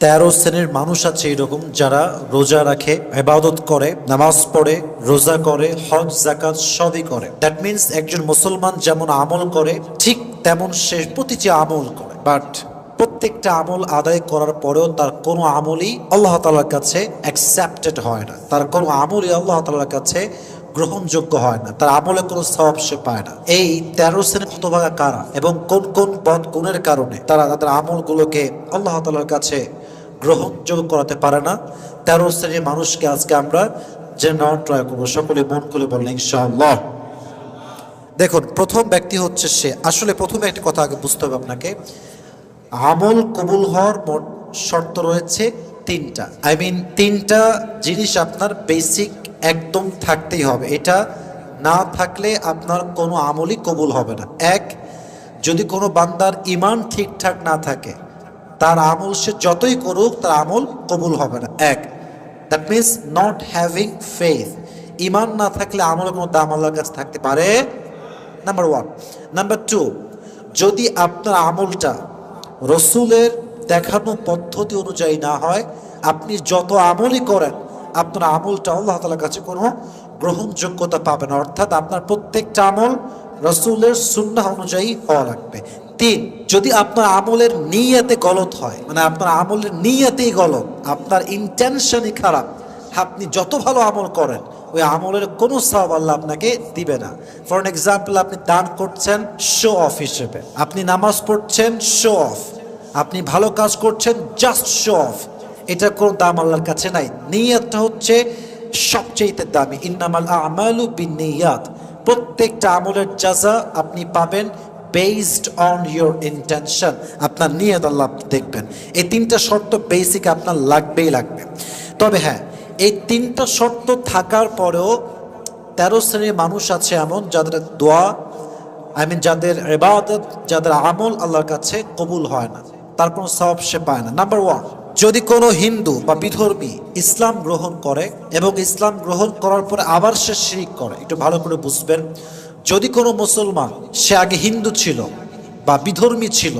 তেরো শ্রেণির মানুষ আছে এরকম যারা রোজা রাখে এবাদত করে, নামাজ পড়ে, রোজা করে, হজ জাকাত সবই করে। দ্যাট মিন্স একজন মুসলমান যেমন আমল করে, ঠিক তেমন সে প্রতিটি আমল করে। বাট প্রত্যেকটা আমল আদায় করার পরেও তার কোনো আমলই আল্লাহ তালার কাছে অ্যাকসেপ্টেড হয় না। তার কোনো আমলই আল্লাহ তালার কাছে গ্রহণযোগ্য হয় না। তার আমলে কোনো সব সে পায় না। এই তেরো শ্রেণির হতভাগা কারা এবং কোন কোন পদ গুণের কারণে তারা তাদের আমলগুলোকে আল্লাহ তালার কাছে গ্রহণযোগ্য করাতে পারে না। তেরো শ্রেণির মানুষকে আজকে আমরা যে নেওয়ার ট্রাই করব। সকলে মন খুলে বললেন ইনশাআল্লাহ। দেখুন, প্রথম ব্যক্তি হচ্ছে সে। আসলে প্রথমে একটি কথা আগে বুঝতে হবে আপনাকে। আমল কবুল হওয়ার শর্ত রয়েছে তিনটা। আই মিন তিনটা জিনিস আপনার বেসিক একদম থাকতেই হবে। এটা না থাকলে আপনার কোনো আমলই কবুল হবে না। এক, যদি কোনো বান্দার ইমান ঠিকঠাক না থাকে তার আমল সে যতই করুক, তার আমল কবুল হবে না। এক that means not having faith ইমান না থাকলে আমলের কোনো দাম আল্লাহর কাছে থাকতে পারে নাম্বার ওয়ান নাম্বার টু যদি আপনার আমলটা রসুলের দেখানো পদ্ধতি অনুযায়ী না হয়, আপনি যত আমলই করেন, আপনার আমলটা আল্লাহ তালার কাছে কোনো গ্রহণযোগ্যতা পাবে না। অর্থাৎ আপনার প্রত্যেকটা আমল রসুলের সুন্নাহ অনুযায়ী হওয়া লাগবে। তিন যদি আপনার আমলের নিয়াতে গলত হয় মানে আপনার আমলের নিয়াতেই গলত, আপনার ইন্টেনশনই খারাপ, আপনি যত ভালো আমল করেন, ওই আমলের কোনো সব আল্লাহ আপনাকে দিবে না। ফর এক্সাম্পল আপনি দান করছেন শো অফ হিসেবে। আপনি নামাজ পড়ছেন শো অফ আপনি ভালো কাজ করছেন জাস্ট শো অফ এটা কোনো দাম আল্লাহর কাছে নাই। নিয়তটা হচ্ছে সবচেয়ে দামি। ইন্নামাল আমালু বিন নিয়াত। প্রত্যেকটা আমলের জাজা আপনি পাবেন বেসড অন ইউর ইন্টেনশন আপনার নিয়ত আল্লাহ দেখবেন। এই তিনটা শর্ত বেসিক আপনার লাগবেই লাগবে। তবে হ্যাঁ এই তিনটা শর্ত থাকার পরেও তেরো শ্রেণির মানুষ আছে এমন যাদের দোয়া আই মিন যাদের এবাদত যাদের আমল আল্লাহর কাছে কবুল হয় না। তার কোনো সব সে পায় না। নাম্বার ওয়ান যদি কোনো হিন্দু বা বিধর্মী ইসলাম গ্রহণ করে এবং ইসলাম গ্রহণ করার পরে আবার সে শিরিক করে, একটু ভালো করে বুঝবেন। যদি কোনো মুসলমান, সে আগে হিন্দু ছিল বা বিধর্মী ছিল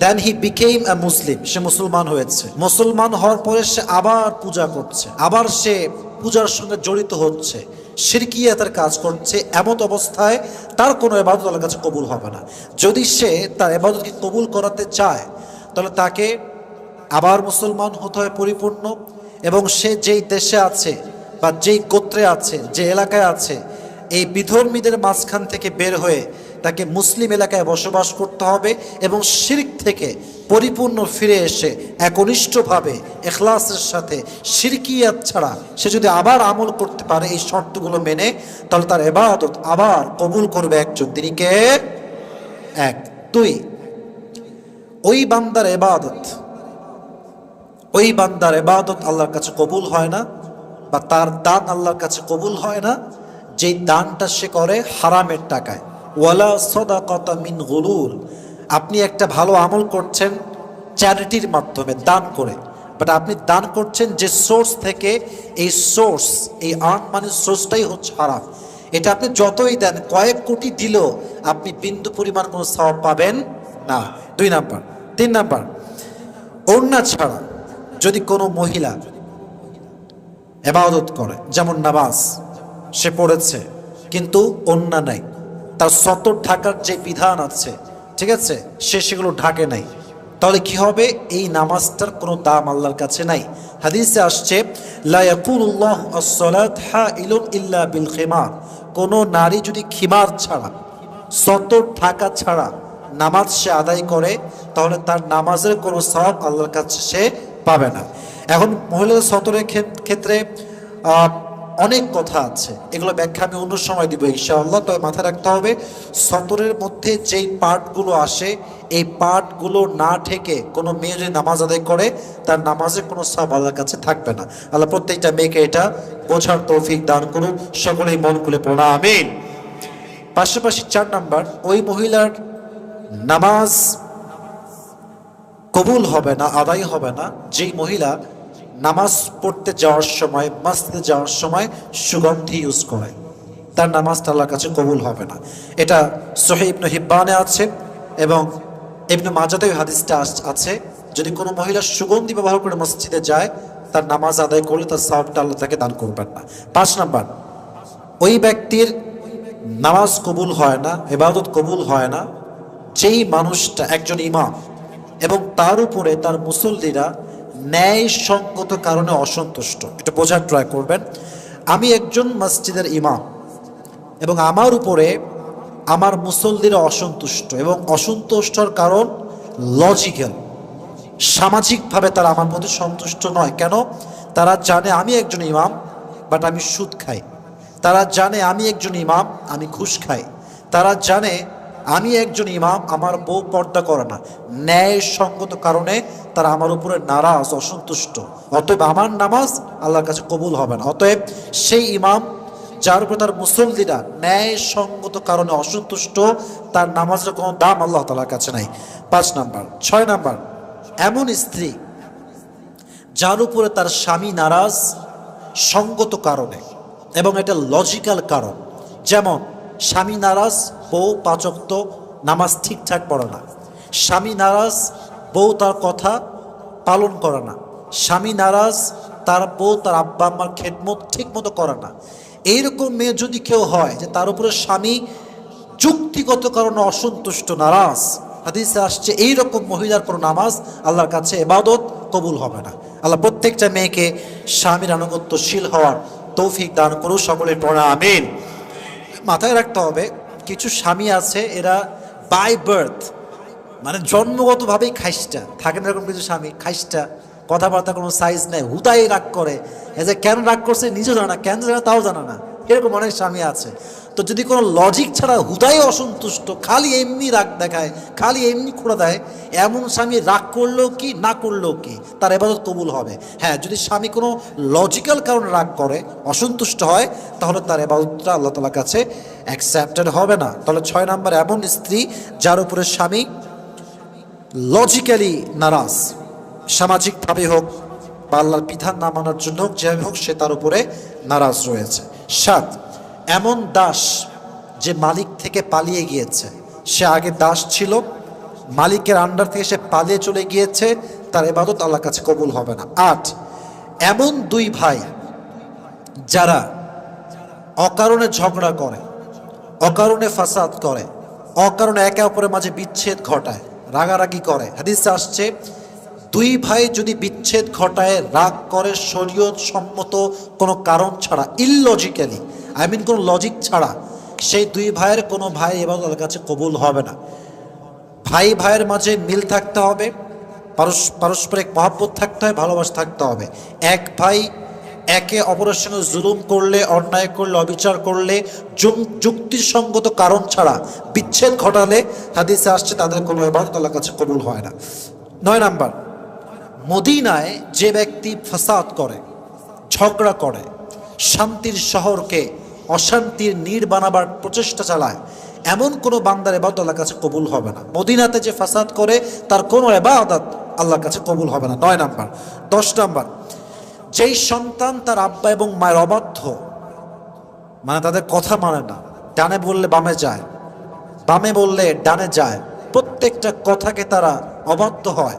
দেন হি বিকেম এ মুসলিম সে মুসলমান হয়েছে। মুসলমান হওয়ার পরে সে আবার পূজা করছে, আবার সে পূজার সঙ্গে জড়িত হচ্ছে, সিরকিয়া তার কাজ করছে এমন অবস্থায় তার কোনো এবাদত আল্লাহর কাছে কবুল হবে না। যদি সে তার এবাদতকে কবুল করাতে চায়, তাহলে তাকে আবার মুসলমান হতে হয় পরিপূর্ণ এবং সে যেই দেশে আছে বা যেই গোত্রে আছে, যে এলাকায় আছে এই বিধর্মীদের মাঝখান থেকে বের হয়ে তাকে মুসলিম এলাকায় বসবাস করতে হবে এবং শিরিক থেকে পরিপূর্ণ ফিরে এসে একনিষ্ঠভাবে এখলাসের সাথে শিরকিয়াত ছাড়া সে যদি আবার আমল করতে পারে এই শর্তগুলো মেনে, তাহলে তার এবাদত আবার কবুল করবে একজন। তিনি কে? এক। দুই। ওই বান্দার এবাদত, ওই বান্দার এবাদত আল্লাহর কাছে কবুল হয় না বা তার দান আল্লাহর কাছে কবুল হয় না। যেই দানটা সে করে হারামের টাকায়। ওয়ালা সদাকতা মিন গুলুল। আপনি একটা ভালো আমল করছেন চ্যারিটির মাধ্যমে দান করে। বাট আপনি দান করছেন যে সোর্স থেকে এই সোর্স, এই আর্ন মানে সোর্সটাই হচ্ছে হারাম। এটা আপনি যতই দেন, কয়েক কোটি দিলেও আপনি বিন্দু পরিমাণ কোনো সওয়াব পাবেন না। দুই নাম্বার। তিন নাম্বার, ওড়না ছাড়া যদি কোনো মহিলা এবাদত করে, যেমন নামাজ সে পড়েছে, কিন্তু অন্যা নাই। তার সতর ঢাকার যে বিধান আছে, ঠিক আছে, সে সেগুলো ঢাকে নাই। তাহলে কি হবে? এই নামাজটার কোনো দাম আল্লাহর কাছে নাই। হাদিসে আসছে ইল্লা বিল খিমার। কোনো নারী যদি খিমার ছাড়া সতর ঢাকা ছাড়া নামাজ সে আদায় করে, তাহলে তার নামাজের কোনো সব আল্লাহর কাছে সে পাবে না। এখন মহিলাদের সতরের ক্ষেত্রে অনেক কথা আছে। এগুলো ব্যাখ্যা আমি অন্য সময় দিব, ইনশাআল্লাহ। তবে মাথায় রাখতে হবে, সতরের মধ্যে যেই পার্টগুলো আসে, এই পার্টগুলো না ঠেকে কোনো মেয়ে যদি নামাজ আদায় করে, তার নামাজের কোনো সব আল্লাহর কাছে থাকবে না। আল্লাহ প্রত্যেকটা মেয়েকে এটা বোঝার তৌফিক দান করুন সকলেই মন খুলে পড়া আমিন। পাশাপাশি চার নাম্বার, ওই মহিলার নামাজ কবুল হবে না, আদায় হবে না, যেই মহিলা নামাজ পড়তে যাওয়ার সময় মাসতে যাওয়ার সময় সুগন্ধি ইউজ করে। তার নামাজটা আল্লাহর কাছে কবুল হবে না। এটা সহি ইবনু হিব্বানে আছে এবং ইবনু মাজাতে হাদিসটা আছে। যদি কোনো মহিলা সুগন্ধি ব্যবহার করে মসজিদে যায়, তার নামাজ আদায় করলে তার সবটা আল্লাহ তাকে দান করবেন না। পাঁচ নাম্বার, ওই ব্যক্তির নামাজ কবুল হয় না এবাদত কবুল হয় না, যেই মানুষটা একজন ইমাম এবং তার উপরে তার মুসল্লিরা ন্যায় সঙ্গত কারণে অসন্তুষ্ট। এটা বোঝার ট্রাই করবেন। আমি একজন মসজিদের ইমাম এবং আমার উপরে আমার মুসল্লিরা অসন্তুষ্ট এবং অসন্তুষ্টর কারণ লজিক্যাল সামাজিকভাবে তারা আমার প্রতি সন্তুষ্ট নয়। কেন? তারা জানে আমি একজন ইমাম বাট আমি সুদ খাই। তারা জানে আমি একজন ইমাম, আমি ঘুষ খাই। তারা জানে আমি একজন ইমাম, আমার বউ পর্দা করে না। ন্যায় সঙ্গত কারণে তারা আমার উপরে নারাজ, অসন্তুষ্ট। অতএব আমার নামাজ আল্লাহর কাছে কবুল হবে না। অতএব সেই ইমাম, যার উপর তার মুসল্লিরা ন্যায় সঙ্গত কারণে অসন্তুষ্ট, তার নামাজের কোনো দাম আল্লাহ তালার কাছে নাই। পাঁচ নাম্বার, ছয় নাম্বার, এমন স্ত্রী যার উপরে তার স্বামী নারাজ, সঙ্গত কারণে, এবং এটা লজিক্যাল কারণ। যেমন, স্বামী নারাজ বউ পাচক্ত, নামাজ ঠিকঠাক পড়ে না। স্বামী নারাজ, বউ তার কথা পালন করে না। স্বামী নারাজ, তার বউ তার আব্বা আম্মার খেদমত ঠিক মতো করে না। এইরকম মেয়ে যদি কেউ হয়, যে তার উপরে স্বামী যুক্তিগত কারণে অসন্তুষ্ট, নারাজ, হাদিসে আসছে এইরকম মহিলার পর নামাজ আল্লাহর কাছে এবাদত কবুল হবে না। আল্লাহ প্রত্যেকটা মেয়েকে স্বামীর আনুগত্যশীল হওয়ার তৌফিক দান করুন সকলের পড়া আমিন। মাথায় রাখতে হবে কিছু স্বামী আছে, এরা বাই বার্থ মানে জন্মগতভাবেই খাইসটা, থাকেন এরকম কিছু স্বামী, খাইসটা, কথাবার্তা কোনো সাইজ নেই, হুদাই রাগ করে, এ যে কেন রাগ করছে নিজে জানা কেন জানা তাও জানা না। এরকম অনেক স্বামী আছে। তো যদি কোনো লজিক ছাড়া হুদাই অসন্তুষ্ট, খালি এমনি রাগ দেখায়, খালি এমনি খোড়া দেয়, এমন স্বামী রাগ করলেও কি, না করলেও কি, তার এবাদত কবুল হবে। হ্যাঁ যদি স্বামী কোনো লজিক্যাল কারণে রাগ করে, অসন্তুষ্ট হয়, তাহলে তার এবাদতটা আল্লাহ তালার কাছে অ্যাকসেপ্টেড হবে না। তাহলে ছয় নাম্বার, এমন স্ত্রী যার উপরে স্বামী লজিক্যালি নারাজ সামাজিকভাবে হোক বা আল্লাহর বিধান না মানার জন্য হোক, যেভাবে হোক সে তার উপরে নারাজ রয়েছে। সাত, এমন দাস যে মালিক থেকে পালিয়ে গিয়েছে। সে আগে দাস ছিল, মালিকের আন্ডার থেকে সে পালিয়ে চলে গিয়েছে, তার এবাদত আল্লাহর কাছে কবুল হবে না। আট, এমন দুই ভাই যারা অকারণে ঝগড়া করে, অকারণে ফাসাদ করে, অকারণে একে অপরের মাঝে বিচ্ছেদ ঘটায়, রাগারাগি করে। হাদিসে আসছে দুই ভাই যদি বিচ্ছেদ ঘটায়, রাগ করে, শরীয়ত সম্মত কোনো কারণ ছাড়া ইললজিক্যালি আই মিন কোনো লজিক ছাড়া, সেই দুই ভাইয়ের কোনো ভাই এবং তাদের কাছে কবুল হবে না। ভাই ভাইয়ের মাঝে মিল থাকতে হবে পারস্পরিক মহাব্বত থাকতে হয় ভালোবাসা থাকতে হবে। এক ভাই একে অপরের সঙ্গে জুলুম করলে, অন্যায় করলে, অবিচার করলে যুক- যুক্তিসঙ্গত কারণ ছাড়া বিচ্ছেদ ঘটালে, হাদিসে আসছে তাদের কোনো এবার তাদের কাছে কবুল হয় না। নয় নাম্বার মদিনায় যে ব্যক্তি ফাসাদ করে, ঝগড়া করে, শান্তির শহরকে অশান্তির নীড় বানাবার প্রচেষ্টা চালায়, এমন কোনো বান্দার এবাদত আল্লাহর কাছে কবুল হবে না। মদিনাতে যে ফাসাদ করে, তার কোনো এবাদত আল্লাহর কাছে কবুল হবে না। নয় নাম্বার। দশ নাম্বার। যেই সন্তান তার আব্বা এবং মায়ের অবাধ্য মানে তাদের কথা মানে না। ডানে বললে বামে যায়, বামে বললে ডানে যায়। প্রত্যেকটা কথাকে তারা অবাধ্য হয়।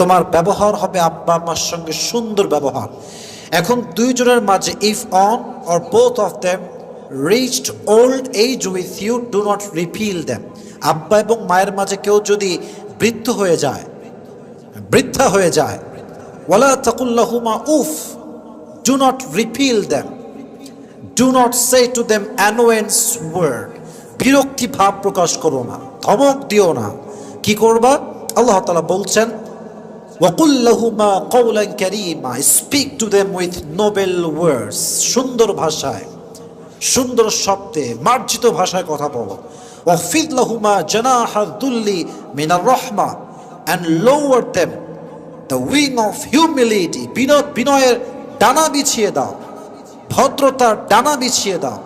তোমার ব্যবহার হবে আব্বা আম্মার সঙ্গে সুন্দর ব্যবহার। এখন দুইজনের মাঝে if one or both of them reached old age with you do not refill them আব্বা এবং মায়ের মাঝে কেউ যদি বৃদ্ধ হয়ে যায়, বৃদ্ধা হয়ে যায়, ওয়ালা তাকুল্লাহুমা উফ do not refill them do not say to them annoyance word বিরক্তি ভাব প্রকাশ করো না, ধমক দিও না। কি করবা? আল্লাহ তালা বলছেন ওয়াকুল্লাহুমা কৌলান ক্যারিমা speak to them with noble words সুন্দর ভাষায়, সুন্দর শব্দে, মার্জিত ভাষায় কথা বলো। ওয়াফিদ লাহুমা জানাহা দুল্লি মিনার রহমা and lower them the wing of humility বিনয়, বিনয়ের ডানা বিছিয়ে দাও। ভদ্রতার ডানা বিছিয়ে দাও।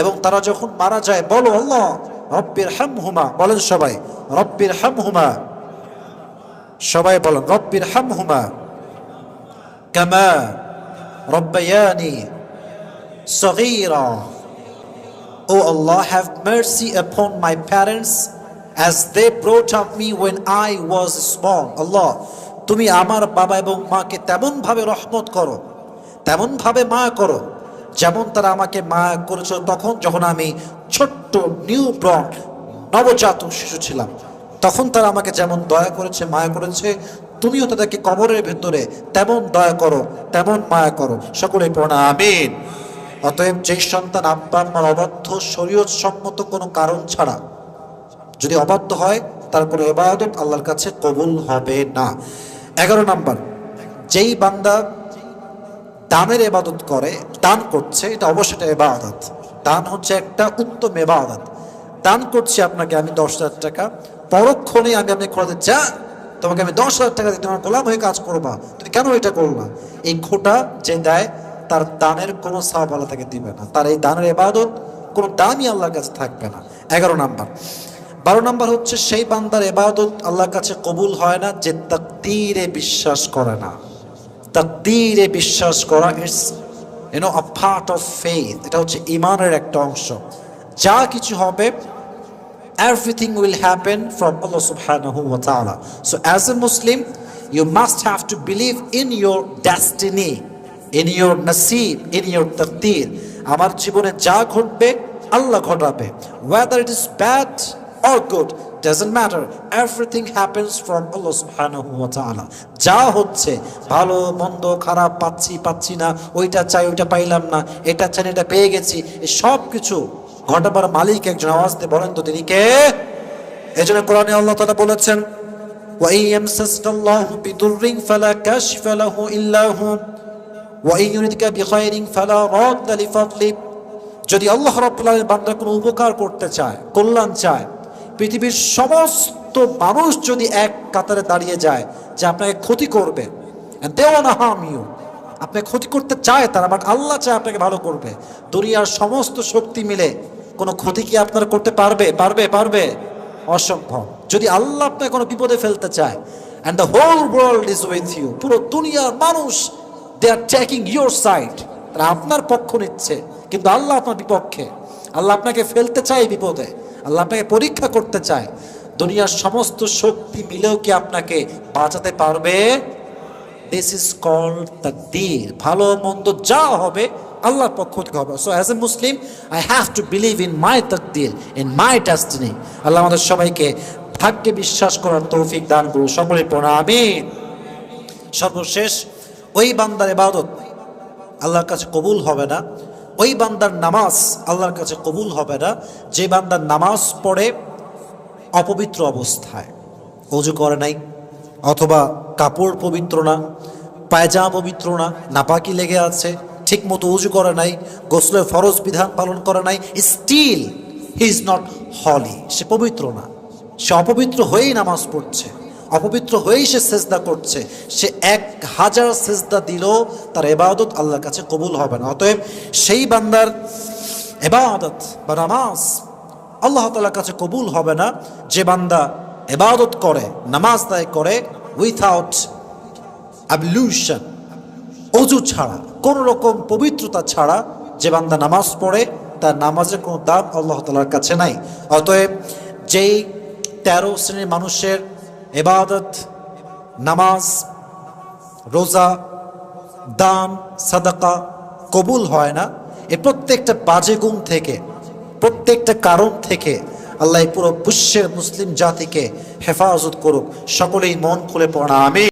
এবং তারা যখন মারা যায়, বলো, আল্লাহ রব্বির হুমা বলেন সবাই রব্বির হাম হুমা সবাই বলেন রব্বির হাম হুমা কামা রব্বায়ানি সগীরা O Allah have mercy upon my parents as they brought up me when I was small. Allah, তুমি আমার বাবা এবং মাকে তেমন ভাবে রহমত করো তেমন ভাবে মা করো যেমন তারা আমাকে মা করেছিল তখন যখন আমি ছোট্ট নিউ ব্রন নবজাতক শিশু ছিলাম তখন তারা আমাকে যেমন দয়া করেছে, মায়া করেছে, তুমিও তাদেরকে কবরের ভেতরে তেমন দয়া করো, তেমন মায়া করো। সকলে পড়া আমিন। অতএব যে সন্তান আব্বা আম্মার অবাধ্য শরীয়ত সম্মত কোনো কারণ ছাড়া যদি অবাধ্য হয়, তার কোনো এবাদত আল্লাহর কাছে কবুল হবে না। এগারো নাম্বার, যেই বান্দা দানের এবাদত করে, দান করছে, এটা অবশ্যই এটা এবাদত দান হচ্ছে একটা উত্তম এবাদত দান করছি আপনাকে আমি দশ হাজার টাকা পরক্ষণে আমি আপনি খোলাতে যা তোমাকে আমি দশ হাজার টাকা দিই তোমার গোলাম হয়ে কাজ করবা। তুমি কেন এটা করলা? এই খোটা যে দেয়, তার দানের কোনো সাব আল্লাহ তাকে দিবে না। তার এই দানের এবাদত কোনো দামই আল্লাহর কাছে থাকবে না। এগারো নাম্বার। বারো নাম্বার হচ্ছে, সেই বান্দার এবাদত আল্লাহর কাছে কবুল হয় না যে তাকদিরে বিশ্বাস করে না। তাকদিরে বিশ্বাস করা it's you know a part of faith এটা হচ্ছে ইমানের একটা অংশ। যা কিছু হবে everything will happen from Allah subhanahu wa ta'ala. So as a Muslim, you must have to believe in your destiny, in your nasib, in your taqdeer. আমার জীবনে যা ঘটবে আল্লাহ ঘটাবে whether it is bad or good doesn't matter everything happens from Allah subhanahu wa ta'ala যা হচ্ছে ভালো মন্দ খারাপ পাচ্ছি পাচ্ছি না ওইটা চাই ওইটা পাইলাম না এটা চাই এটা পেয়ে গেছি সব কিছু ঘটাবার মালিক একজন আওয়াজ দিয়ে বলেন তো তিনি কে এই জন্য কোরআনে আল্লাহ তালা বলেছেন وَإِن يَمْسَسْكَ اللَّهُ بِضُرٍّ فَلَا كَاشِفَ لَهُ إِلَّا هُوَ وَإِن يُرِدْكَ بِخَيْرٍ فَلَا رَادَّ لِفَضْلِهِ যদি আল্লাহ রাব্বুল আলামিন বান্দার কোনো উপকার করতে চায় কল্যাণ চায় পৃথিবীর সমস্ত মানুষ যদি এক কাতারে দাঁড়িয়ে যায় যে আপনাকে ক্ষতি করবে and they wanna harm you আপনাকে ক্ষতি করতে চায় তারা বাট আল্লাহ চায় আপনাকে ভালো করবে দুনিয়ার সমস্ত শক্তি মিলে কোনো ক্ষতি কি আপনার করতে পারবে? পারবে পারবে? অসম্ভব। যদি আল্লাহ আপনাকে কোনো বিপদে ফেলতে চায় and the whole world is with you পুরো দুনিয়ার মানুষ they are taking your side তারা আপনার পক্ষ নিচ্ছে, কিন্তু আল্লাহ আপনার বিপক্ষে। আল্লাহ আপনাকে ফেলতে চায় বিপদে, আল্লাহ আপনাকে পরীক্ষা করতে চায়। দুনিয়ার সমস্ত শক্তি মিলেও কি আপনাকে বাঁচাতে পারবে? দিস ইজ কল্ড তাকদীর ভালো মন্দ যা হবে আল্লাহর পক্ষ থেকে হবে। So as a Muslim I have to believe in my তাকদীর in my destiny আল্লাহ আমাদের সবাইকে ভাগ্যে বিশ্বাস করার তৌফিক দান করুন। সকলের প্রণামিন সর্বশেষ, ওই বান্দার এবাদত আল্লাহর কাছে কবুল হবে না। ওই বান্দার নামাজ আল্লাহর কাছে কবুল হবে না। যে বান্দার নামাজ পড়ে অপবিত্র অবস্থায়, অজু করে নাই, অথবা কাপড় পবিত্র না পায়জা পবিত্র না, নাপাকি লেগে আছে ঠিক মতো উজু করে নাই গোসলের ফরজ বিধান পালন করে নাই still he is not holy সে পবিত্র না। সে অপবিত্র হয়েই নামাজ পড়ছে। অপবিত্র হয়েই সে সেজদা করছে। সে এক হাজার সেজদা দিলেও তার এবাদত আল্লাহর কাছে কবুল হবে না। অতএব সেই বান্দার এবাদত বা নামাজ আল্লাহ তালার কাছে কবুল হবে না। যে বান্দা এবাদত করে, নামাজ দায় করে উইথাউট অ্যাবলিউশন অজু ছাড়া কোন রকম পবিত্রতা ছাড়া যে বান্দা নামাজ পড়ে, তার নামাজের কোনো দাম আল্লাহ তালার কাছে নাই। অতএব যেই তেরো শ্রেণির মানুষের এবাদত নামাজ, রোজা, দান, সাদাকা কবুল হয় না, এ প্রত্যেকটা বাজে গুণ থেকে, প্রত্যেকটা কারণ থেকে আল্লাহ পুরো বিশ্বের মুসলিম জাতিকে হেফাজত করুক। সকলেই মন খুলে পড়া আমি